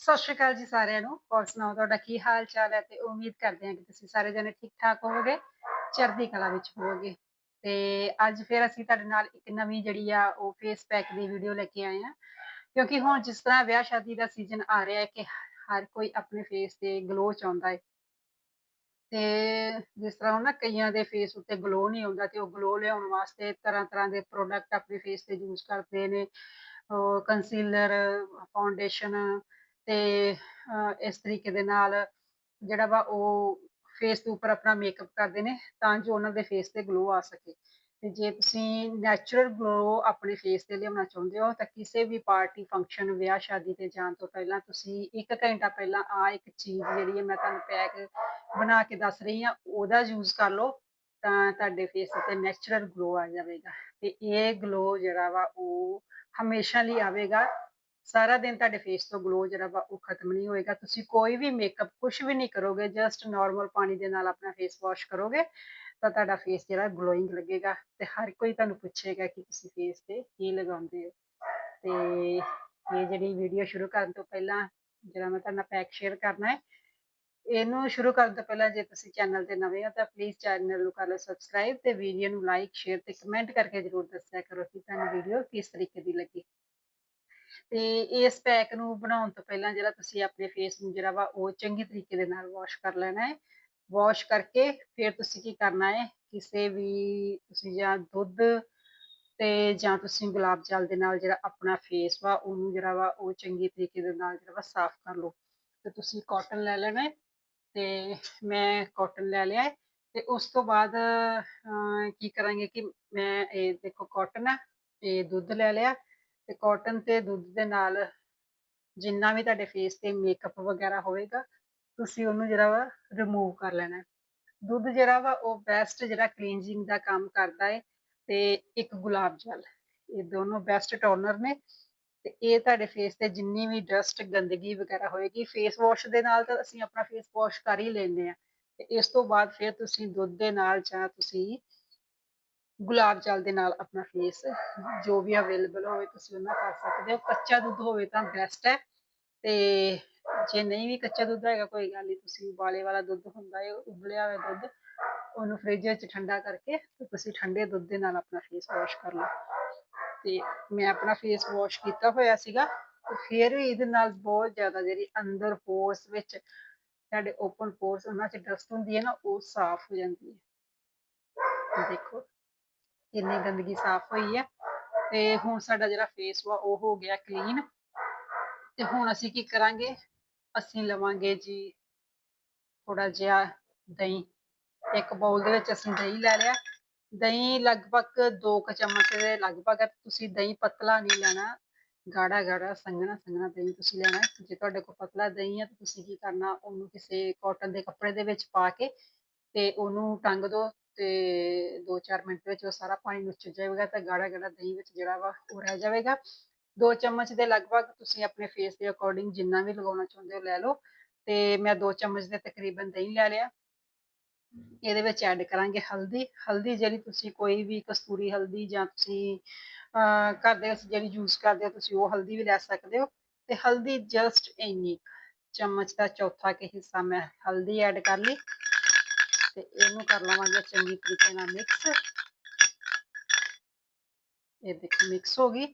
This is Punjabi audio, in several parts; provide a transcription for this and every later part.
ਸਤਿ ਸ਼੍ਰੀ ਅਕਾਲ ਜੀ ਸਾਰਿਆਂ ਨੂੰ। ਹੋਰ ਸੁਣਾਓ, ਤੁਹਾਡਾ ਕੀ ਹਾਲ ਚਾਲ ਹੈ? ਤੇ ਉਮੀਦ ਕਰਦੇ ਹਾਂ ਕਿ ਤੁਸੀਂ ਸਾਰੇ ਜਣੇ ਠੀਕ ਠਾਕ ਹੋਵੋਗੇ, ਚੜ੍ਹਦੀ ਕਲਾ ਵਿੱਚ ਹੋਵੋਗੇ। ਤੇ ਅੱਜ ਫਿਰ ਅਸੀਂ ਤੁਹਾਡੇ ਨਾਲ ਇੱਕ ਨਵੀਂ ਜਿਹੜੀ ਆ, ਉਹ ਫੇਸ ਪੈਕ ਦੀ ਵੀਡੀਓ ਲੈ ਕੇ ਆਏ ਆ ਕਿਉਂਕਿ ਹੁਣ ਜਿਸ ਤਰ੍ਹਾਂ ਵਿਆਹ ਸ਼ਾਦੀ ਦਾ ਸੀਜ਼ਨ ਆ ਰਿਹਾ ਹੈ ਕਿ ਹਰ ਕੋਈ ਆਪਣੇ ਫੇਸ ਤੇ ਗਲੋ ਚਾਹੁੰਦਾ ਹੈ। ਤੇ ਜਿਸ ਤਰ੍ਹਾਂ ਉਹਨਾਂ ਕਈਆਂ ਦੇ ਫੇਸ ਉੱਤੇ ਗਲੋ ਨਹੀਂ ਆਉਂਦਾ ਤੇ ਉਹ ਗਲੋ ਲਿਆਉਣ ਵਾਸਤੇ ਤਰ੍ਹਾਂ ਤਰ੍ਹਾਂ ਦੇ ਪ੍ਰੋਡਕਟ ਆਪਣੇ ਫੇਸ ਤੇ ਯੂਜ਼ ਕਰਦੇ ਨੇ। ਕੰਸੀਲਰ ਫਾਊਂਡੇਸ਼ਨ ਤੇ ਇਸ ਤਰੀਕੇ ਦੇ ਨਾਲ ਜਿਹੜਾ ਵਾ ਉਹ ਫੇਸ ਦੇ ਉੱਪਰ ਆਪਣਾ ਮੇਕਅਪ ਕਰਦੇ ਨੇ ਤਾਂ ਜੋ ਉਹਨਾਂ ਦੇ ਫੇਸ ਤੇ ਗਲੋ ਆ ਸਕੇ। ਤੇ ਜੇ ਤੁਸੀਂ ਨੈਚੁਰਲ ਗਲੋ ਆਪਣੇ ਫੇਸ ਤੇ ਲਿਆਉਣਾ ਚਾਹੁੰਦੇ ਹੋ ਤਾਂ ਕਿਸੇ ਵੀ ਪਾਰਟੀ ਫੰਕਸ਼ਨ ਵਿਆਹ, ਸ਼ਾਦੀ ਤੇ ਜਾਣ ਤੋਂ ਪਹਿਲਾਂ ਤੁਸੀਂ 1 ਘੰਟਾ ਪਹਿਲਾਂ ਆ ਇੱਕ ਚੀਜ਼ ਜਿਹੜੀ ਹੈ ਮੈਂ ਤੁਹਾਨੂੰ ਪੈਕ ਬਣਾ ਕੇ ਦੱਸ ਰਹੀ ਹਾਂ, ਉਹਦਾ ਯੂਜ਼ ਕਰ ਲਓ ਤਾਂ ਤੁਹਾਡੇ ਫੇਸ ਤੇ ਨੈਚੁਰਲ ਗਲੋ ਆ ਜਾਵੇਗਾ। ਤੇ ਇਹ ਗਲੋ ਜਿਹੜਾ ਵਾ ਉਹ ਹਮੇਸ਼ਾ ਲਈ ਆਵੇਗਾ ਸਾਰਾ ਦਿਨ ਤੁਹਾਡੇ ਫੇਸ ਤੋਂ ਗਲੋ ਜਿਹੜਾ ਵਾ ਉਹ ਖਤਮ ਨਹੀਂ ਹੋਏਗਾ। ਤੁਸੀਂ ਕੋਈ ਵੀ ਮੇਕਅਪ ਕੁਝ ਵੀ ਨਹੀਂ ਕਰੋਗੇ ਜਸਟ ਨਾਰਮਲ ਪਾਣੀ ਦੇ ਨਾਲ ਆਪਣਾ ਫੇਸ ਵਾਸ਼ ਕਰੋਗੇ, ਤਾਂ ਤੁਹਾਡਾ ਫੇਸ ਜਿਹੜਾ ਗਲੋਇੰਗ ਲੱਗੇਗਾ। ਤੇ ਹਰ ਕੋਈ ਤੁਹਾਨੂੰ ਪੁੱਛੇਗਾ ਕਿ ਤੁਸੀਂ ਫੇਸ ਤੇ ਕੀ ਲਗਾਉਂਦੇ ਹੋ। ਤੇ ਇਹ ਜਿਹੜੀ ਵੀਡੀਓ ਸ਼ੁਰੂ ਕਰਨ ਤੋਂ ਪਹਿਲਾਂ ਜਿਹੜਾ ਮੈਂ ਤੁਹਾਨੂੰ ਪੈਕ ਸ਼ੇਅਰ ਕਰਨਾ ਹੈ, ਇਹਨੂੰ ਸ਼ੁਰੂ ਕਰਨ ਤੋਂ ਪਹਿਲਾਂ ਜੇ ਤੁਸੀਂ ਚੈਨਲ ਤੇ ਨਵੇਂ ਹੋ ਤਾਂ ਪਲੀਜ਼ ਚੈਨਲ ਨੂੰ ਕਰ ਲਓ ਸਬਸਕ੍ਰਾਈਬ ਤੇ ਵੀਡੀਓ ਨੂੰ ਲਾਈਕ ਸ਼ੇਅਰ ਤੇ ਕਮੈਂਟ ਕਰਕੇ ਜਰੂਰ ਦੱਸਿਆ ਕਰੋ ਕਿ ਤੁਹਾਨੂੰ ਵੀਡੀਓ ਕਿਸ ਤਰੀਕੇ ਦੀ ਲੱਗੀ। ਤੇ ਇਸ ਪੈਕ ਨੂੰ ਬਣਾਉਣ ਤੋਂ ਪਹਿਲਾਂ ਜਿਹੜਾ ਤੁਸੀਂ ਆਪਣੇ ਫੇਸ ਨੂੰ ਜਿਹੜਾ ਵਾ ਉਹ ਚੰਗੀ ਤਰੀਕੇ ਦੇ ਨਾਲ ਵਾਸ਼ ਕਰ ਲੈਣਾ ਹੈ। ਵਾਸ਼ ਕਰਕੇ ਫਿਰ ਤੁਸੀਂ ਕੀ ਕਰਨਾ ਹੈ, ਕਿਸੇ ਵੀ ਤੁਸੀਂ ਜਾਂ ਦੁੱਧ ਤੇ ਜਾਂ ਤੁਸੀਂ ਗੁਲਾਬ ਜਲ ਦੇ ਨਾਲ ਜਿਹੜਾ ਆਪਣਾ ਫੇਸ ਵਾ ਉਹਨੂੰ ਜਿਹੜਾ ਵਾ ਉਹ ਚੰਗੀ ਤਰੀਕੇ ਦੇ ਨਾਲ ਜਿਹੜਾ ਵਾ ਸਾਫ਼ ਕਰ ਲਓ। ਤੇ ਤੁਸੀਂ ਕਾਟਨ ਲੈ ਲੈਣਾ ਤੇ ਮੈਂ ਕਾਟਨ ਲੈ ਲਿਆ ਹੈ ਤੇ ਉਸ ਤੋਂ ਬਾਅਦ ਕੀ ਕਰਾਂਗੇ ਕਿ ਮੈਂ ਇਹ ਦੇਖੋ ਕਾਟਨ ਆ ਤੇ ਦੁੱਧ ਲੈ ਲਿਆ ਤੇ ਕਾਟਨ ਤੇ ਦੁੱਧ ਦੇ ਨਾਲ ਜਿੰਨਾ ਵੀ ਤੁਹਾਡੇ ਫੇਸ ਤੇ ਮੇਕਅਪ ਵਗੈਰਾ ਹੋਵੇਗਾ, ਤੁਸੀਂ ਉਹਨੂੰ ਜਿਹੜਾ ਵਾ ਰਿਮੂਵ ਕਰ ਲੈਣਾ ਦੁੱਧ ਜਿਹੜਾ ਵਾ ਉਹ ਬੈਸਟ ਜਿਹੜਾ ਕਲੀਨਜਿੰਗ ਦਾ ਕੰਮ ਕਰਦਾ ਹੈ ਤੇ ਇੱਕ ਗੁਲਾਬ ਜਲ, ਇਹ ਦੋਨੋਂ ਬੈਸਟ ਟੋਨਰ ਨੇ ਤੇ ਇਹ ਤੁਹਾਡੇ ਫੇਸ ਤੇ ਜਿੰਨੀ ਵੀ ਡਸਟ ਗੰਦਗੀ ਵਗੈਰਾ ਹੋਏਗੀ ਫੇਸ ਵਾਸ਼ ਦੇ ਨਾਲ ਤਾਂ ਅਸੀਂ ਆਪਣਾ ਫੇਸ ਵਾਸ਼ ਕਰ ਹੀ ਲੈਂਦੇ ਆ ਤੇ ਇਸ ਤੋਂ ਬਾਅਦ ਫਿਰ ਤੁਸੀਂ ਦੁੱਧ ਦੇ ਨਾਲ ਜਾਂ ਤੁਸੀਂ ਗੁਲਾਬ ਜਲ ਦੇ ਨਾਲ ਆਪਣਾ ਫੇਸ ਜੋ ਵੀ ਅਵੇਲੇਬਲ ਹੋਵੇ ਤੁਸੀਂ ਉਹਨਾਂ ਕਰ ਸਕਦੇ ਹੋ। ਕੱਚਾ ਦੁੱਧ ਹੋਵੇ ਤਾਂ ਬੈਸਟ ਹੈ। ਤੇ ਜੇ ਨਹੀਂ ਵੀ ਕੱਚਾ ਦੁੱਧ ਹੈਗਾ, ਕੋਈ ਗੱਲ ਨਹੀਂ, ਤੁਸੀਂ ਉਬਾਲੇ ਵਾਲਾ ਦੁੱਧ ਹੁੰਦਾ ਹੈ, ਉਬਲਿਆ ਹੋਇਆ ਦੁੱਧ, ਉਹਨੂੰ ਫ੍ਰਿਜ ਵਿੱਚ ਠੰਡਾ ਕਰਕੇ ਤੇ ਤੁਸੀਂ ਠੰਡੇ ਦੁੱਧ ਦੇ ਨਾਲ ਆਪਣਾ ਫੇਸ ਵਾਸ਼ ਕਰ ਲਓ। ਤੇ ਮੈਂ ਆਪਣਾ ਫੇਸ ਵਾਸ਼ ਕੀਤਾ ਹੋਇਆ ਸੀਗਾ ਤੇ ਫਿਰ ਵੀ ਇਹਦੇ ਨਾਲ ਬਹੁਤ ਜ਼ਿਆਦਾ ਜਿਹੜੀ ਅੰਦਰ ਪੋਰਸ ਵਿੱਚ ਸਾਡੇ ਓਪਨ ਪੋਰਸ ਉਹਨਾਂ 'ਚ ਡਸਟ ਹੁੰਦੀ ਹੈ ਨਾ, ਉਹ ਸਾਫ਼ ਹੋ ਜਾਂਦੀ ਹੈ। ਦੇਖੋ। ਇੰਨੀ ਗੰਦਗੀ ਸਾਫ਼ ਹੋਈ ਹੈ ਤੇ ਹੁਣ ਸਾਡਾ ਜਿਹੜਾ ਫੇਸ ਵਾ, ਉਹ ਹੋ ਗਿਆ ਕਲੀਨ ਤੇ ਹੁਣ ਅਸੀਂ ਕੀ ਕਰਾਂਗੇ? ਅਸੀਂ ਲਵਾਂਗੇ ਜੀ ਥੋੜਾ ਜਿਹਾ ਦਹੀਂ। ਇੱਕ ਬਾਉਲ ਦੇ ਵਿੱਚ ਅਸੀਂ ਦਹੀਂ ਲੈ ਲਿਆ। ਦਹੀਂ ਲਗਭਗ 2 ਕ ਚਮਚ ਦੇ ਲਗਭਗ ਤੁਸੀਂ ਦਹੀਂ ਪਤਲਾ ਨਹੀਂ ਲੈਣਾ। ਗਾੜਾ ਗਾੜਾ, ਸੰਘਣਾ ਸੰਘਣਾ ਦਹੀਂ ਤੁਸੀਂ ਲੈਣਾ। ਜੇ ਤੁਹਾਡੇ ਕੋਲ ਪਤਲਾ ਦਹੀਂ ਹੈ ਤਾਂ ਤੁਸੀਂ ਕੀ ਕਰਨਾ? ਉਹਨੂੰ ਕਿਸੇ ਕਾਟਨ ਦੇ ਕੱਪੜੇ ਦੇ ਵਿੱਚ ਪਾ ਕੇ ਤੇ ਉਹਨੂੰ ਟੰਗ ਦੋ। ਤੇ 2-4 ਮਿੰਟ ਵਿੱਚ ਉਹ ਸਾਰਾ ਪਾਣੀ ਨੁੱਚ ਜਾਏਗਾ ਤਾਂ ਗਾੜਾ ਗਾੜਾ ਦਹੀਂ ਵਿੱਚ ਜਿਹੜਾ ਵਾ ਉਹ ਰਹਿ ਜਾਵੇਗਾ। 2 ਚਮਚ ਦੇ ਲਗਭਗ ਤੁਸੀਂ ਆਪਣੇ ਫੇਸ ਦੇ ਅਕੋਰਡਿੰਗ ਜਿੰਨਾ ਵੀ ਲਗਾਉਣਾ ਚਾਹੁੰਦੇ ਹੋ ਲੈ ਲਓ ਤੇ ਮੈਂ 2 ਚਮਚ ਦੇ ਤਕਰੀਬਨ ਦਹੀਂ ਲੈ ਲਿਆ। ਇਹਦੇ ਵਿੱਚ ਐਡ ਕਰਾਂਗੇ ਹਲਦੀ। ਹਲਦੀ ਜਿਹੜੀ ਤੁਸੀਂ ਕੋਈ ਵੀ ਕਸਤੂਰੀ ਹਲਦੀ ਜਾਂ ਤੁਸੀਂ ਘਰ ਦੇ ਵਿੱਚ ਜਿਹੜੀ ਯੂਜ਼ ਕਰਦੇ ਹੋ ਤੁਸੀਂ ਉਹ ਹਲਦੀ ਵੀ ਲੈ ਸਕਦੇ ਹੋ। ਤੇ ਹਲਦੀ ਜਸਟ ਇੰਨੀ ਚਮਚ ਦਾ ਚੌਥਾ ਕੇ ਹਿੱਸਾ ਮੈਂ ਹਲਦੀ ਐਡ ਕਰ ਲਈ। ਤੇ ਇਹਨੂੰ ਕਰ ਲਵਾਂਗੇ ਚੰਗੀ ਤਰੀਕੇ ਨਾਲ ਮਿਕਸ ਇਹ ਦੇਖੋ ਮਿਕਸ ਹੋ ਗਈ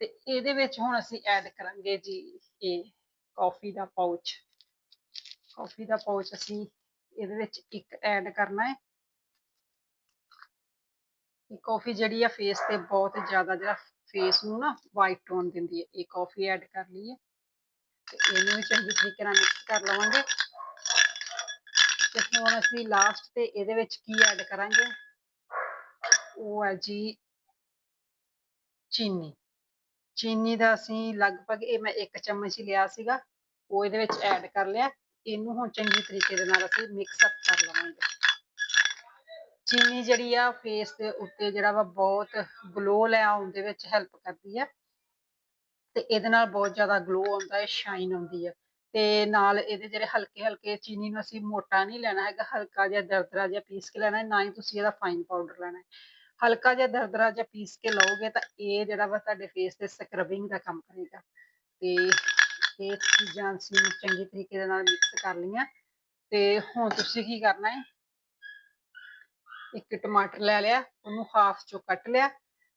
ਤੇ ਇਹਦੇ ਵਿੱਚ ਹੁਣ ਅਸੀਂ ਐਡ ਕਰਾਂਗੇ ਜੀ ਇਹ ਕਾਫੀ ਦਾ ਪਾਊਚ ਕਾਫੀ ਦਾ ਪਾਊਚ ਅਸੀਂ ਇਹਦੇ ਵਿੱਚ ਇੱਕ ਐਡ ਕਰਨਾ ਹੈ। ਇਹ ਕਾਫੀ ਜਿਹੜੀ ਆ ਫੇਸ ਤੇ ਬਹੁਤ ਜ਼ਿਆਦਾ ਜਿਹੜਾ ਫੇਸ ਨੂੰ ਨਾ ਵਾਈਟ ਟੋਨ ਦਿੰਦੀ ਹੈ। ਇਹ ਕਾਫੀ ਐਡ ਕਰ ਲਈਏ ਤੇ ਇਹਨੂੰ ਵੀ ਚੰਗੀ ਤਰੀਕੇ ਨਾਲ ਮਿਕਸ ਕਰ ਲਵਾਂਗੇ। ਤੇ ਹੁਣ ਅਸੀਂ ਲਾਸਟ ਤੇ ਇਹਦੇ ਵਿੱਚ ਕੀ ਐਡ ਕਰਾਂਗੇ? ਉਹ ਹੈ ਜੀ ਚੀਨੀ। ਚੀਨੀ ਦਾ ਅਸੀਂ ਲਗਭਗ ਇਹ ਮੈਂ ਇੱਕ ਚਮਚ ਹੀ ਲਿਆ ਸੀਗਾ, ਉਹ ਇਹਦੇ ਵਿੱਚ ਐਡ ਕਰ ਲਿਆ। ਇਹਨੂੰ ਹੁਣ ਚੰਗੀ ਤਰੀਕੇ ਦੇ ਨਾਲ ਅਸੀਂ ਮਿਕਸ ਅਪ ਕਰ ਲਵਾਂਗੇ। ਚੀਨੀ ਜਿਹੜੀ ਆ ਫੇਸ ਦੇ ਉੱਤੇ ਜਿਹੜਾ ਵਾ ਬਹੁਤ ਗਲੋ ਲੈ ਆਉਣ ਦੇ ਵਿੱਚ ਹੈਲਪ ਕਰਦੀ ਆ। ਤੇ ਇਹਦੇ ਨਾਲ ਬਹੁਤ ਜ਼ਿਆਦਾ ਗਲੋ ਆਉਂਦਾ ਹੈ ਸ਼ਾਈਨ ਆਉਂਦੀ ਹੈ ਤੇ ਨਾਲ ਇਹਦੇ ਜਿਹੜੇ ਹਲਕੇ ਹਲਕੇ ਚੀਨੀ ਨੂੰ ਅਸੀਂ ਮੋਟਾ ਨਹੀਂ ਲੈਣਾ ਹੈਗਾ, ਹਲਕਾ ਜਿਹਾ ਦਰਦਰਾ ਜਿਹਾ ਪੀਸ ਕੇ ਲੈਣਾ, ਨਾ ਹੀ ਤੁਸੀਂ ਇਹਦਾ ਫਾਈਨ ਪਾਊਡਰ ਲੈਣਾ। ਹਲਕਾ ਜਿਹਾ ਦਰਦਰਾ ਜਿਹਾ ਪੀਸ ਕੇ ਲਓਗੇ ਤਾਂ ਇਹ ਜਿਹੜਾ ਵਾ ਤੁਹਾਡੇ ਫੇਸ ਤੇ ਸਕਰਬਿੰਗ ਦਾ ਕੰਮ ਕਰੇਗਾ। ਤੇ ਛੇ ਚੀਜ਼ਾਂ ਅਸੀਂ ਚੰਗੇ ਤਰੀਕੇ ਦੇ ਨਾਲ ਮਿਕਸ ਕਰ ਲਈਆਂ। ਤੇ ਹੁਣ ਤੁਸੀਂ ਕੀ ਕਰਨਾ ਹੈ? ਇੱਕ ਟਮਾਟਰ ਲੈ ਲਿਆ, ਉਹਨੂੰ ਹਾਫ ਚੋਂ ਕੱਟ ਲਿਆ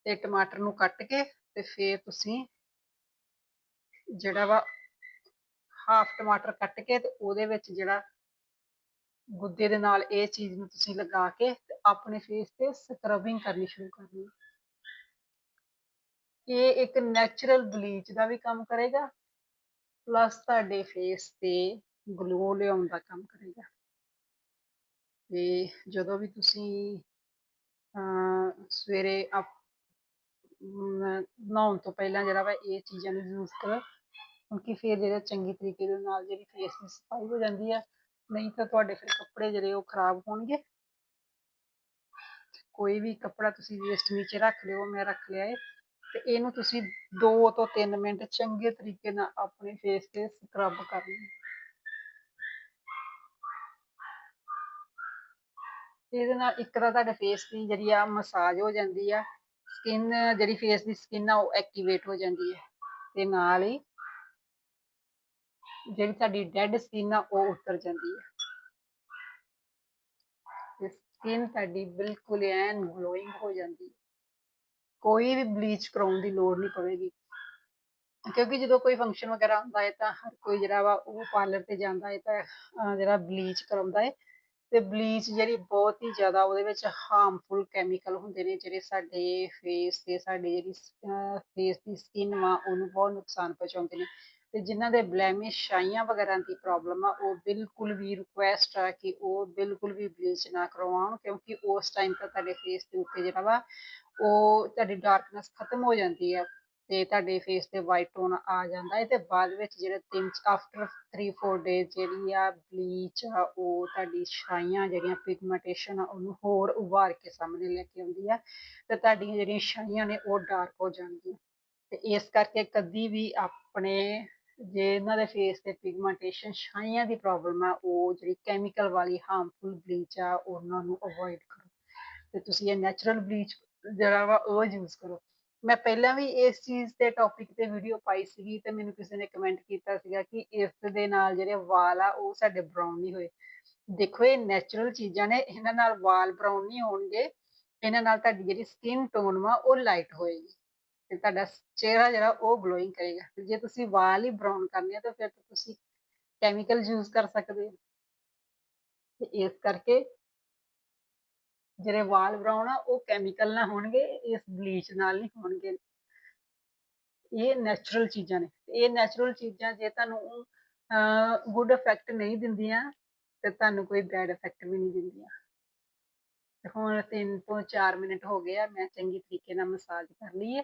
ਤੇ ਟਮਾਟਰ ਨੂੰ ਕੱਟ ਕੇ ਤੇ ਫੇਰ ਤੁਸੀਂ ਜਿਹੜਾ ਵਾ ਹਾਫ ਟਮਾਟਰ ਕੱਟ ਕੇ ਤੇ ਉਹਦੇ ਵਿੱਚ ਜਿਹੜਾ ਗੁੱਦੇ ਦੇ ਨਾਲ ਇਹ ਚੀਜ਼ ਨੂੰ ਤੁਸੀਂ ਲਗਾ ਕੇ ਤੇ ਆਪਣੇ ਫੇਸ ਤੇ ਸਕਰਬਿੰਗ ਕਰਨੀ ਸ਼ੁਰੂ ਕਰਨੀ ਇਹ ਇੱਕ ਨੈਚੁਰਲ ਬਲੀਚ ਦਾ ਵੀ ਕੰਮ ਕਰੇਗਾ ਪਲੱਸ ਤੁਹਾਡੇ ਫੇਸ ਤੇ ਗਲੋ ਲਿਆਉਣ ਦਾ ਕੰਮ ਕਰੇਗਾ। ਤੇ ਜਦੋਂ ਵੀ ਤੁਸੀਂ ਸਵੇਰੇ ਨਹਾਉਣ ਤੋਂ ਪਹਿਲਾਂ ਜਿਹੜਾ ਵਾ ਇਹ ਚੀਜ਼ਾਂ ਨੂੰ ਯੂਜ਼ ਕਰੋ। ਕਿਉਂਕਿ ਫਿਰ ਜਿਹੜਾ ਚੰਗੀ ਤਰੀਕੇ ਦੇ ਨਾਲ ਜਿਹੜੀ ਫੇਸ ਦੀ ਸਫ਼ਾਈ ਹੋ ਜਾਂਦੀ ਹੈ ਨਹੀਂ ਤਾਂ ਤੁਹਾਡੇ ਫਿਰ ਕੱਪੜੇ ਜਿਹੜੇ ਉਹ ਖਰਾਬ ਹੋਣਗੇ। ਕੋਈ ਵੀ ਕੱਪੜਾ ਤੁਸੀਂ ਵੇਸਟ ਨੀਚੇ ਰੱਖ ਲਿਓ ਮੈਂ ਰੱਖ ਲਿਆ ਹੈ ਤੇ ਇਹਨੂੰ ਤੁਸੀਂ 2 ਤੋਂ 3 ਮਿੰਟ ਚੰਗੇ ਤਰੀਕੇ ਨਾਲ ਆਪਣੇ ਫੇਸ ਤੇ ਸਕਰਬ ਕਰ ਲਓ। ਇਹਦੇ ਨਾਲ ਇੱਕ ਤਾਂ ਤੁਹਾਡੇ ਫੇਸ ਦੀ ਜਿਹੜੀ ਆ ਮਸਾਜ ਹੋ ਜਾਂਦੀ ਆ ਸਕਿਨ ਜਿਹੜੀ ਫੇਸ ਦੀ ਸਕਿਨ ਆ, ਉਹ ਐਕਟੀਵੇਟ ਹੋ ਜਾਂਦੀ ਹੈ ਤੇ ਨਾਲ ਹੀ ਜਿਹੜੀ ਸਾਡੀ ਡੈਡ ਸਕਿਨ ਆ, ਉਹ ਉਤਰ ਜਾਂਦੀ ਹੈ ਸਕਿਨ ਸਾਡੀ ਬਿਲਕੁਲ ਐਨ ਗਲੋਇੰਗ ਹੋ ਜਾਂਦੀ ਹੈ ਕੋਈ ਵੀ ਬਲੀਚ ਕਰਾਉਣ ਦੀ ਲੋੜ ਨਹੀਂ ਪਵੇਗੀ। ਕਿਉਂਕਿ ਜਦੋਂ ਕੋਈ ਫੰਕਸ਼ਨ ਵਗੈਰਾ ਹੁੰਦਾ ਹੈ ਤਾਂ ਹਰ ਕੋਈ ਜਿਹੜਾ ਵਾ, ਉਹ ਪਾਰਲਰ ਤੇ ਜਾਂਦਾ ਹੈ ਤਾਂ ਜਿਹੜਾ ਬਲੀਚ ਕਰਾਉਂਦਾ ਹੈ ਤੇ ਬਲੀਚ ਜਿਹੜੀ ਬਹੁਤ ਹੀ ਜ਼ਿਆਦਾ ਉਹਦੇ ਵਿੱਚ ਹਾਰਮਫੁਲ ਕੈਮੀਕਲ ਹੁੰਦੇ ਨੇ, ਜਿਹੜੇ ਸਾਡੇ ਫੇਸ ਤੇ, ਸਾਡੀ ਜਿਹੜੀ ਫੇਸ ਦੀ ਸਕਿਨ ਵਾ, ਉਹਨੂੰ ਬਹੁਤ ਨੁਕਸਾਨ ਪਹੁੰਚਾਉਂਦੇ ਨੇ। ਤੇ ਜਿਨ੍ਹਾਂ ਦੇ ਬਲੈਮਿਸ਼ ਛਾਈਆਂ ਵਗੈਰਾ ਦੀ ਪ੍ਰੋਬਲਮ ਆ, ਉਹ ਬਿਲਕੁਲ ਵੀ ਰਿਕੁਐਸਟ ਆ ਕਿ ਉਹ ਬਿਲਕੁਲ ਵੀ ਬਲੀਚ ਨਾ ਕਰਵਾਉਣ, ਕਿਉਂਕਿ ਉਸ ਟਾਈਮ ਤਾਂ ਤੁਹਾਡੇ ਫੇਸ ਦੇ ਉੱਤੇ ਜਿਹੜਾ ਵਾ, ਉਹ ਤੁਹਾਡੀ ਡਾਰਕਨੈਸ ਖਤਮ ਹੋ ਜਾਂਦੀ ਆ ਤੇ ਤੁਹਾਡੇ ਫੇਸ ਤੇ ਵਾਈਟ ਟੋਨ ਆ ਜਾਂਦਾ ਹੈ ਤੇ ਬਾਅਦ ਵਿੱਚ ਜਿਹੜੇ ਤਿੰਨ ਆਫਟਰ 3-4 ਡੇਜ਼ ਜਿਹੜੀ ਆ ਬਲੀਚ ਆ, ਉਹ ਤੁਹਾਡੀ ਛਾਈਆਂ ਜਿਹੜੀਆਂ ਪਿਗਮੈਂਟੇਸ਼ਨ ਆ, ਉਹਨੂੰ ਹੋਰ ਉਭਾਰ ਕੇ ਸਾਹਮਣੇ ਲੈ ਕੇ ਆਉਂਦੀ ਆ ਤੇ ਤੁਹਾਡੀਆਂ ਜਿਹੜੀਆਂ ਛਾਈਆਂ ਨੇ ਉਹ ਡਾਰਕ ਹੋ ਜਾਣਗੀਆਂ। ਤੇ ਇਸ ਕਰਕੇ ਕਦੀ ਵੀ ਆਪਣੇ ਜੇ ਇਹਨਾਂ ਦੇ ਫੇਸ ਤੇ ਪਿਗਮੈਂਟੇਸ਼ਨ ਛਾਈਆਂ ਦੀ ਪ੍ਰੋਬਲਮ ਆ, ਉਹ ਜਿਹੜੀ ਕੈਮੀਕਲ ਵਾਲੀ ਹਾਰਮਫੁਲ ਬਲੀਚ ਆ, ਉਹਨਾਂ ਨੂੰ ਅਵੋਇਡ ਕਰੋ। ਤੇ ਤੁਸੀਂ ਇਹ ਨੈਚੁਰਲ ਬਲੀਚ ਜਿਹੜਾ ਵਾ, ਉਹ ਯੂਜ਼ ਕਰੋ। ਮੈਂ ਪਹਿਲਾਂ ਵੀ ਇਸ ਚੀਜ਼ ਤੇ ਟੌਪਿਕ ਤੇ ਵੀਡੀਓ ਪਾਈ ਸੀਗੀ ਤੇ ਮੈਨੂੰ ਕਿਸੇ ਨੇ ਕਮੈਂਟ ਕੀਤਾ ਸੀਗਾ ਕਿ ਇਸ ਦੇ ਨਾਲ ਜਿਹੜੇ ਵਾਲ ਆ, ਉਹ ਸਾਡੇ ਬਰਾਊਨ ਨਹੀਂ ਹੋਏ। ਦੇਖੋ, ਇਹ ਨੈਚੁਰਲ ਚੀਜ਼ਾਂ ਨੇ, ਇਹਨਾਂ ਨਾਲ ਵਾਲ ਬਰਾਊਨ ਨਹੀਂ ਹੋਣਗੇ। ਇਹਨਾਂ ਨਾਲ ਤੁਹਾਡੀ ਜਿਹੜੀ ਸਕਿਨ ਟੋਨ ਵਾ, ਉਹ ਲਾਈਟ ਹੋਏਗੀ। ਤੇ ਤੁਹਾਡਾ ਚਿਹਰਾ ਜਿਹੜਾ ਉਹ ਗਲੋਇੰਗ ਕਰੇਗਾ। ਤੇ ਜੇ ਤੁਸੀਂ ਵਾਲ ਹੀ ਬਰਾਊਨ ਕਰਨੇ ਆ, ਤਾਂ ਫਿਰ ਤੁਸੀਂ ਕੈਮੀਕਲ ਯੂਜ਼ ਕਰ ਸਕਦੇ ਹੋ। ਤੇ ਇਸ ਕਰਕੇ ਜਿਹੜੇ ਵਾਲ ਬਰਾਉਨ ਆ, ਉਹ ਕੈਮੀਕਲ ਨਾਲ ਹੋਣਗੇ, ਇਸ ਬਲੀਚ ਨਾਲ ਨਹੀਂ ਹੋਣਗੇ। ਇਹ ਨੈਚੁਰਲ ਚੀਜ਼ਾਂ ਨੇ। ਇਹ ਨੈਚੁਰਲ ਚੀਜ਼ਾਂ ਜੇ ਤੁਹਾਨੂੰ ਗੁੱਡ ਇਫੈਕਟ ਨਹੀਂ ਦਿੰਦੀਆਂ, ਤੇ ਤੁਹਾਨੂੰ ਕੋਈ ਬੈਡ ਇਫੈਕਟ ਵੀ ਨਹੀਂ ਦਿੰਦੀਆਂ। ਹੁਣ 3 ਤੋਂ 4 ਮਿੰਟ ਹੋ ਗਏ ਆ, ਮੈਂ ਚੰਗੀ ਤਰੀਕੇ ਨਾਲ ਮਸਾਜ ਕਰ ਲਈ ਹੈ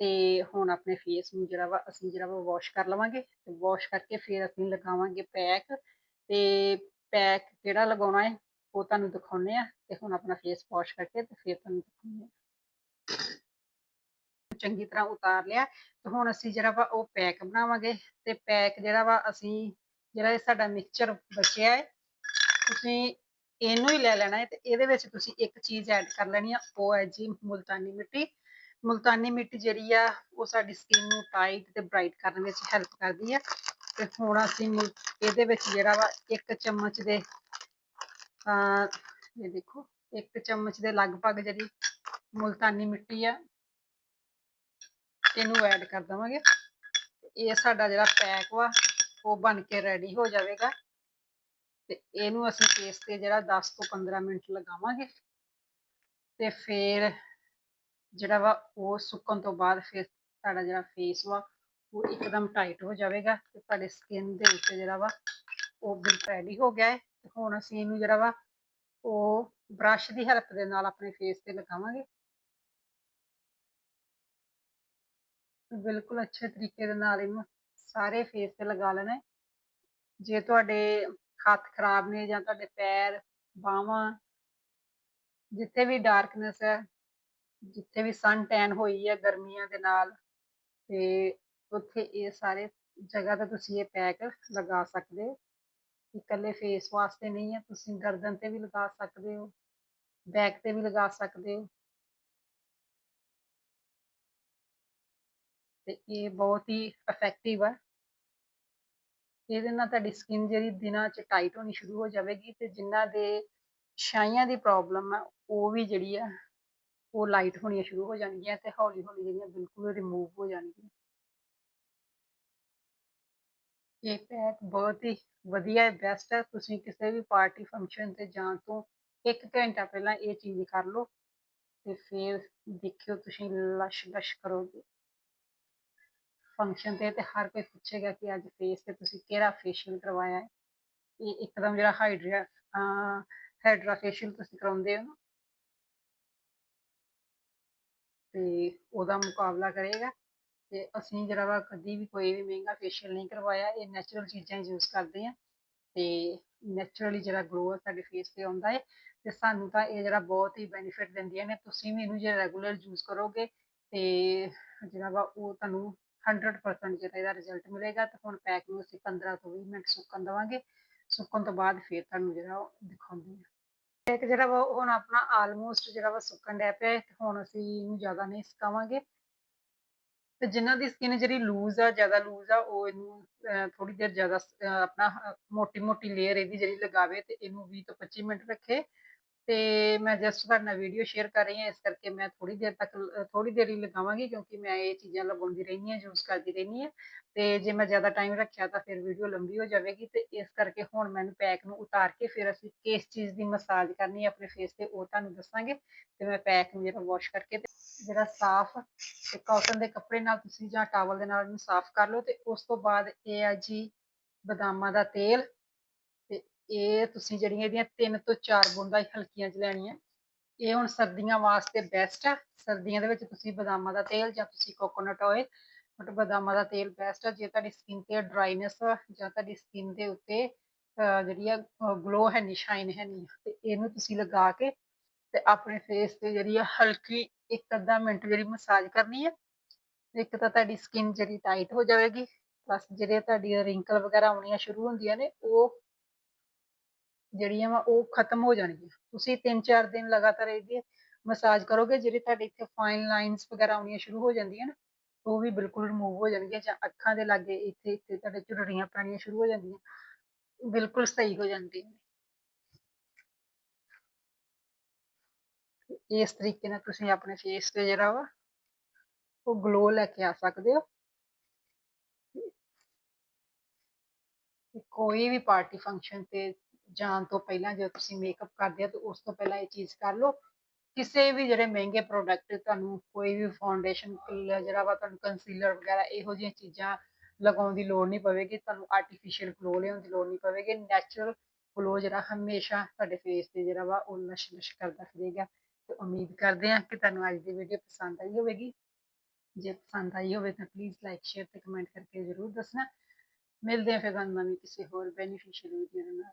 ਤੇ ਹੁਣ ਆਪਣੇ ਫੇਸ ਨੂੰ ਜਿਹੜਾ ਵਾ ਅਸੀਂ ਜਿਹੜਾ ਵਾ ਵਾਸ਼ ਕਰ ਲਵਾਂਗੇ ਤੇ ਵਾਸ਼ ਕਰਕੇ ਫਿਰ ਅਸੀਂ ਲਗਾਵਾਂਗੇ ਪੈਕ ਤੇ ਪੈਕ ਕਿਹੜਾ ਲਗਾਉਣਾ ਹੈ ਉਹ ਤੁਹਾਨੂੰ ਦਿਖਾਉਨੇ ਆ ਤੇ ਹੁਣ ਆਪਣਾ ਫੇਸ ਵਾਸ਼ ਕਰਕੇ ਤੇ ਫਿਰ ਤੁਹਾਨੂੰ ਦਿਖਾਉਨੇ ਆ ਚੰਗੀ ਤਰ੍ਹਾਂ ਉਤਾਰ ਲਿਆ ਤੇ ਹੁਣ ਅਸੀਂ ਜਿਹੜਾ ਵਾ ਉਹ ਪੈਕ ਬਣਾਵਾਂਗੇ ਤੇ ਪੈਕ ਜਿਹੜਾ ਵਾ ਅਸੀਂ ਜਿਹੜਾ ਇਹ ਸਾਡਾ ਮਿਕਸਚਰ ਬਚਿਆ ਹੈ, ਤੁਸੀਂ ਇਹਨੂੰ ਹੀ ਲੈ ਲੈਣਾ ਹੈ ਤੇ ਇਹਦੇ ਵਿੱਚ ਤੁਸੀਂ ਇੱਕ ਚੀਜ਼ ਐਡ ਕਰ ਲੈਣੀ ਆ, ਉਹ ਹੈ ਜੀ ਮੁਲਤਾਨੀ ਮਿੱਟੀ। ਮੁਲਤਾਨੀ ਮਿੱਟੀ ਜਿਹੜੀ ਆ, ਉਹ ਸਾਡੀ ਸਕਿਨ ਨੂੰ ਟਾਈਟ ਤੇ ਬ੍ਰਾਈਟ ਕਰਨ ਵਿੱਚ ਹੈਲਪ ਕਰਦੀ ਆ। ਤੇ ਹੁਣ ਅਸੀਂ ਇਹਦੇ ਵਿੱਚ ਜਿਹੜਾ ਵਾ, ਇੱਕ ਚਮਚ ਦੇ ਆ ਇਹ ਦੇਖੋ, ਇੱਕ ਚਮਚ ਦੇ ਲਗਭਗ ਜਿਹੜੀ ਮੁਲਤਾਨੀ ਮਿੱਟੀ ਆ, ਇਹਨੂੰ ਐਡ ਕਰ ਦਵਾਂਗੇ। ਇਹ ਸਾਡਾ ਜਿਹੜਾ ਪੈਕ ਵਾ, ਉਹ ਬਣ ਕੇ ਰੈਡੀ ਹੋ ਜਾਵੇਗਾ। ਤੇ ਇਹਨੂੰ ਅਸੀਂ ਫੇਸ ਤੇ ਜਿਹੜਾ 10 ਤੋਂ 15 ਮਿੰਟ ਲਗਾਵਾਂਗੇ। ਤੇ ਫਿਰ ਜਿਹੜਾ ਵਾ, ਉਹ ਸੁੱਕਣ ਤੋਂ ਬਾਅਦ ਫਿਰ ਸਾਡਾ ਜਿਹੜਾ ਫੇਸ ਵਾ, ਉਹ ਇੱਕਦਮ ਟਾਈਟ ਹੋ ਜਾਵੇਗਾ ਤੇ ਤੁਹਾਡੇ ਸਕਿਨ ਦੇ ਉੱਤੇ ਜਿਹੜਾ ਵਾ, ਉਹ ਬਿਲਕੁਲ ਰੈਡੀ ਹੋ ਗਿਆ ਹੈ। ਤੇ ਹੁਣ ਅਸੀਂ ਇਹਨੂੰ ਜਿਹੜਾ ਵਾ, ਉਹ ਬ੍ਰਸ਼ ਦੀ ਹੈਲਪ ਦੇ ਨਾਲ ਆਪਣੇ ਫੇਸ ਤੇ ਲਗਾਵਾਂਗੇ। ਬਿਲਕੁਲ ਅੱਛੇ ਤਰੀਕੇ ਦੇ ਨਾਲ ਇਹਨੂੰ ਸਾਰੇ ਫੇਸ ਤੇ ਲਗਾ ਲੈਣਾ ਜੇ ਤੁਹਾਡੇ ਹੱਥ ਖਰਾਬ ਨੇ ਜਾਂ ਤੁਹਾਡੇ ਪੈਰ, ਬਾਹਾਂ, ਜਿੱਥੇ ਵੀ ਡਾਰਕਨੈਸ ਹੈ ਜਿੱਥੇ ਵੀ ਸਨ ਟੈਨ ਹੋਈ ਹੈ ਗਰਮੀਆਂ ਦੇ ਨਾਲ, ਤੇ ਉੱਥੇ ਇਹ ਸਾਰੇ ਜਗ੍ਹਾ ਤੇ ਤੁਸੀਂ ਇਹ ਪੈਕ ਲਗਾ ਸਕਦੇ ਹੋ। ਇਕੱਲੇ ਫੇਸ ਵਾਸਤੇ ਨਹੀਂ ਹੈ, ਤੁਸੀਂ ਗਰਦਨ ਤੇ ਵੀ ਲਗਾ ਸਕਦੇ ਹੋ ਬੈਕ ਤੇ ਵੀ ਲਗਾ ਸਕਦੇ ਹੋ। ਤੇ ਇਹ ਬਹੁਤ ਹੀ ਇਫੈਕਟਿਵ ਹੈ। ਇਹਦੇ ਨਾਲ ਤੁਹਾਡੀ ਸਕਿਨ ਜਿਹੜੀ ਦਿਨਾਂ 'ਚ ਟਾਈਟ ਹੋਣੀ ਸ਼ੁਰੂ ਹੋ ਜਾਵੇਗੀ, ਤੇ ਜਿਨ੍ਹਾਂ ਦੇ ਛਾਈਆਂ ਦੀ ਪ੍ਰੋਬਲਮ ਆ ਉਹ ਵੀ ਜਿਹੜੀ ਆ ਉਹ ਲਾਈਟ ਹੋਣੀਆਂ ਸ਼ੁਰੂ ਹੋ ਜਾਣਗੀਆਂ ਤੇ ਹੌਲੀ ਹੌਲੀ ਜਿਹੜੀਆਂ ਬਿਲਕੁਲ ਰਿਮੂਵ ਹੋ ਜਾਣਗੀਆਂ। ਇਹ ਪੈਕ ਬਹੁਤ ਹੀ ਵਧੀਆ ਹੈ ਬੈਸਟ ਹੈ। ਤੁਸੀਂ ਕਿਸੇ ਵੀ ਪਾਰਟੀ ਫੰਕਸ਼ਨ ਤੇ ਜਾਣ ਤੋਂ ਇੱਕ ਘੰਟਾ ਪਹਿਲਾਂ ਇਹ ਚੀਜ਼ ਕਰ ਲਓ ਤੇ ਫਿਰ ਦੇਖਿਓ ਤੁਸੀਂ ਲਸ਼ ਲਸ਼ ਕਰੋਗੇ। ਫੰਕਸ਼ਨ ਤੇ ਤੇ ਹਰ ਕੋਈ ਪੁੱਛੇਗਾ ਕਿ ਅੱਜ ਫੇਸ ਤੇ ਤੁਸੀਂ ਕਿਹੜਾ ਫੇਸ਼ੀਅਲ ਕਰਵਾਇਆ ਹੈ। ਇਹ ਇੱਕਦਮ ਜਿਹੜਾ ਹਾਈਡਰਾ ਹਾਈਡਰਾ ਫੇਸ਼ੀਅਲ ਤੁਸੀਂ ਕਰਾਉਂਦੇ ਹੋ ਨਾ ਤੇ ਉਹਦਾ ਮੁਕਾਬਲਾ ਕਰੇਗਾ। ਤੇ ਅਸੀਂ ਜਿਹੜਾ ਵਾ ਕਦੀ ਵੀ ਕੋਈ ਵੀ ਮਹਿੰਗਾ ਫੇਸ਼ੀਅਲ ਨਹੀਂ ਕਰਵਾਇਆ, ਇਹ ਨੈਚੁਰਲ ਚੀਜ਼ਾਂ ਯੂਜ਼ ਕਰਦੇ ਆ। ਤੇ ਨੈਚੁਰਲੀ ਜਿਹੜਾ ਗਲੋ ਸਾਡੇ ਫੇਸ ਤੇ ਆਉਂਦਾ ਹੈ ਤੇ ਸਾਨੂੰ ਤਾਂ ਇਹ ਜਿਹੜਾ ਬਹੁਤ ਹੀ ਬੈਨੀਫਿਟ ਦਿੰਦੀਆਂ ਨੇ। ਤੁਸੀਂ ਵੀ ਇਹਨੂੰ ਜੇ ਰੈਗੂਲਰ ਯੂਜ਼ ਕਰੋਗੇ ਤੇ ਜਿਹੜਾ ਵਾ ਉਹ ਤੁਹਾਨੂੰ 100% ਜਿਹੜਾ ਇਹਦਾ ਰਿਜ਼ਲਟ ਮਿਲੇਗਾ। ਤੇ ਹੁਣ ਪੈਕ ਨੂੰ ਅਸੀਂ 15 ਤੋਂ 20 ਮਿੰਟ ਸੁੱਕਣ ਦਵਾਂਗੇ। ਸੁੱਕਣ ਤੋਂ ਬਾਅਦ ਫਿਰ ਤੁਹਾਨੂੰ ਜਿਹੜਾ ਉਹ ਦਿਖਾਉਂਦੇ ਹਾਂ ਇੱਕ ਜਿਹੜਾ ਵਾ ਉਹ ਹੁਣ ਆਪਣਾ ਆਲਮੋਸਟ ਜਿਹੜਾ ਵਾ ਸੁੱਕਣ ਡਿਆ ਪਿਆ ਹੈ ਹੁਣ ਅਸੀਂ ਇਹਨੂੰ ਜ਼ਿਆਦਾ ਨਹੀਂ ਸੁਕਾਵਾਂਗੇ। ਤੇ ਜਿਨ੍ਹਾਂ ਦੀ ਸਕਿਨ ਜਿਹੜੀ ਲੂਜ਼ ਆ, ਜ਼ਿਆਦਾ ਲੂਜ਼ ਆ, ਉਹ ਇਹਨੂੰ ਥੋੜੀ ਦੇਰ ਜ਼ਿਆਦਾ, ਅਹ, ਆਪਣਾ ਮੋਟੀ ਮੋਟੀ ਲੇਅਰ ਇਹਦੀ ਜਿਹੜੀ ਲਗਾਵੇ ਤੇ ਇਹਨੂੰ 20 ਤੋਂ 25 ਮਿੰਟ ਰੱਖੇ। ਤੇ ਮੈਂ ਜਸਟ ਤੁਹਾਡੇ ਨਾਲ ਵੀਡੀਓ ਸ਼ੇਅਰ ਕਰ ਰਹੀ ਹਾਂ, ਇਸ ਕਰਕੇ ਮੈਂ ਥੋੜੀ ਦੇਰ ਤੱਕ ਥੋੜੀ ਦੇਰ ਹੀ ਲਗਾਵਾਂਗੀ ਕਿਉਂਕਿ ਮੈਂ ਇਹ ਚੀਜ਼ਾਂ ਲਗਾਉਂਦੀ ਰਹਿੰਦੀ ਹਾਂ ਯੂਜ਼ ਕਰਦੀ ਰਹਿੰਦੀ ਹਾਂ ਤੇ ਜੇ ਮੈਂ ਜ਼ਿਆਦਾ ਟਾਈਮ ਰੱਖਿਆ ਤਾਂ ਫਿਰ ਵੀਡੀਓ ਲੰਬੀ ਹੋ ਜਾਵੇਗੀ ਤੇ ਇਸ ਕਰਕੇ ਹੁਣ ਮੈਨੂੰ ਪੈਕ ਨੂੰ ਉਤਾਰ ਕੇ ਫਿਰ ਅਸੀਂ ਕਿਸ ਚੀਜ਼ ਦੀ ਮਸਾਜ ਕਰਨੀ ਹੈ ਆਪਣੇ ਫੇਸ ਤੇ ਉਹ ਤੁਹਾਨੂੰ ਦੱਸਾਂਗੇ ਤੇ ਮੈਂ ਪੈਕ ਨੂੰ ਜਿਹੜਾ ਵਾਸ਼ ਕਰਕੇ ਜਿਹੜਾ ਸਾਫ਼ ਤੇ ਕਾਟਨ ਦੇ ਕੱਪੜੇ ਨਾਲ ਤੁਸੀਂ ਜਾਂ ਟਾਵਲ ਦੇ ਨਾਲ ਇਹਨੂੰ ਸਾਫ਼ ਕਰ ਲਓ ਤੇ ਉਸ ਤੋਂ ਬਾਅਦ ਇਹ ਆ ਜੀ ਬਦਾਮਾਂ ਦਾ ਤੇਲ ਇਹ ਤੁਸੀਂ ਜਿਹੜੀਆਂ ਇਹਦੀਆਂ ਤਿੰਨ ਤੋਂ ਚਾਰ ਬੂੰਦਾਂ ਹਲਕੀਆਂ ਚ ਲੈਣੀਆਂ। ਇਹ ਹੁਣ ਸਰਦੀਆਂ ਵਾਸਤੇ ਬੈਸਟ ਆ। ਸਰਦੀਆਂ ਦੇ ਵਿੱਚ ਤੁਸੀਂ ਬਦਾਮਾਂ ਦਾ ਤੇਲ ਜਾਂ ਤੁਸੀਂ ਕੋਕੋਨਟ ਆਇਲ ਬਟ ਬਦਾਮਾਂ ਦਾ ਤੇਲ ਬੈਸਟ ਆ। ਜੇ ਤੁਹਾਡੀ ਸਕਿਨ ਤੇ ਡਰਾਈਨੈਸ ਜਾਂ ਤੁਹਾਡੀ ਸਕਿਨ ਦੇ ਉੱਤੇ ਜਿਹੜੀ ਆ ਗਲੋ ਹੈ ਨਹੀਂ ਸ਼ਾਈਨ ਹੈ ਨਹੀਂ ਤੇ ਇਹਨੂੰ ਤੁਸੀਂ ਲਗਾ ਕੇ ਤੇ ਆਪਣੇ ਫੇਸ ਤੇ ਜਿਹੜੀ ਆ ਹਲਕੀ ਇੱਕ ਅੱਧਾ ਮਿੰਟ ਜਿਹੜੀ ਮਸਾਜ ਕਰਨੀ ਹੈ ਇੱਕ ਤਾਂ ਤੁਹਾਡੀ ਸਕਿਨ ਜਿਹੜੀ ਟਾਈਟ ਹੋ ਜਾਵੇਗੀ। ਪਲੱਸ ਜਿਹੜੇ ਤੁਹਾਡੀ ਰਿੰਕਲ ਵਗੈਰਾ ਆਉਣੀਆਂ ਸ਼ੁਰੂ ਹੁੰਦੀਆਂ ਨੇ, ਉਹ ਜਿਹੜੀਆਂ ਵਾ ਉਹ ਖਤਮ ਹੋ ਜਾਣਗੀਆਂ। ਤੁਸੀਂ 3-4 ਦਿਨ ਲਗਾਤਾਰ ਇਹਦੀ ਮਸਾਜ ਕਰੋਗੇ, ਜਿਹੜੇ ਤੁਹਾਡੇ ਇੱਥੇ ਫਾਈਨ ਲਾਈਨਸ ਵਗੈਰਾ ਆਉਣੀਆਂ ਸ਼ੁਰੂ ਹੋ ਜਾਂਦੀਆਂ ਨੇ, ਉਹ ਵੀ ਬਿਲਕੁਲ ਰਿਮੂਵ ਹੋ ਜਾਣਗੀਆਂ ਜਾਂ ਅੱਖਾਂ ਦੇ ਲਾਗੇ ਇੱਥੇ ਇੱਥੇ ਤੁਹਾਡੇ ਝੁਰੜੀਆਂ ਪੈਣੀਆਂ ਸ਼ੁਰੂ ਹੋ ਜਾਂਦੀਆਂ, ਬਿਲਕੁਲ ਸਹੀ ਹੋ ਜਾਂਦੀਆਂ ਨੇ। ਇਸ ਤਰੀਕੇ ਨਾਲ ਤੁਸੀਂ ਆਪਣੇ ਫੇਸ ਤੇ ਜਿਹੜਾ ਵਾ, ਉਹ ਗਲੋ ਲੈ ਕੇ ਆ ਸਕਦੇ ਹੋ। ਕੋਈ ਵੀ ਪਾਰਟੀ ਫੰਕਸ਼ਨ ਤੇ ਜਾਣ ਤੋਂ ਪਹਿਲਾਂ ਜਦੋਂ ਤੁਸੀਂ ਮੇਕਅਪ ਕਰਦੇ ਹੋ ਤਾਂ ਉਸ ਤੋਂ ਪਹਿਲਾਂ ਇਹ ਚੀਜ਼ ਕਰ ਲਓ। ਕਿਸੇ ਵੀ ਜਿਹੜੇ ਮਹਿੰਗੇ ਪ੍ਰੋਡਕਟ ਤੁਹਾਨੂੰ ਕੋਈ ਵੀ ਫਾਊਂਡੇਸ਼ਨ ਜਿਹੜਾ ਵਾ ਤੁਹਾਨੂੰ ਕੰਸੀਲਰ ਵਗੈਰਾ ਇਹੋ ਜਿਹੀਆਂ ਚੀਜ਼ਾਂ ਲਗਾਉਣ ਦੀ ਲੋੜ ਨਹੀਂ ਪਵੇਗੀ, ਤੁਹਾਨੂੰ ਆਰਟੀਫੀਸ਼ੀਅਲ ਗਲੋ ਲਿਆਉਣ ਦੀ ਲੋੜ ਨਹੀਂ ਪਵੇਗੀ। ਨੈਚੁਰਲ ਗਲੋ ਜਿਹੜਾ ਹਮੇਸ਼ਾ ਤੁਹਾਡੇ ਫੇਸ ਤੇ ਜਿਹੜਾ ਵਾ ਉਹ ਨਸ਼ ਨਸ਼ ਕਰਦਾ ਫਿਰੇਗਾ। ਤੇ ਉਮੀਦ ਕਰਦੇ ਹਾਂ ਕਿ ਤੁਹਾਨੂੰ ਅੱਜ ਦੀ ਵੀਡੀਓ ਪਸੰਦ ਆਈ ਹੋਵੇਗੀ। ਜੇ ਪਸੰਦ ਆਈ ਹੋਵੇ ਤਾਂ ਪਲੀਜ਼ ਲਾਈਕ ਸ਼ੇਅਰ ਤੇ ਕਮੈਂਟ ਕਰਕੇ ਜ਼ਰੂਰ ਦੱਸਣਾ। ਮਿਲਦੇ ਹਾਂ ਫਿਰ ਤੁਹਾਨੂੰ ਨਵੀਂ ਕਿਸੇ ਹੋਰ ਬੈਨੀਫੀਸ਼ੀਅਲ ਵੀਡੀਓ ਨਾਲ।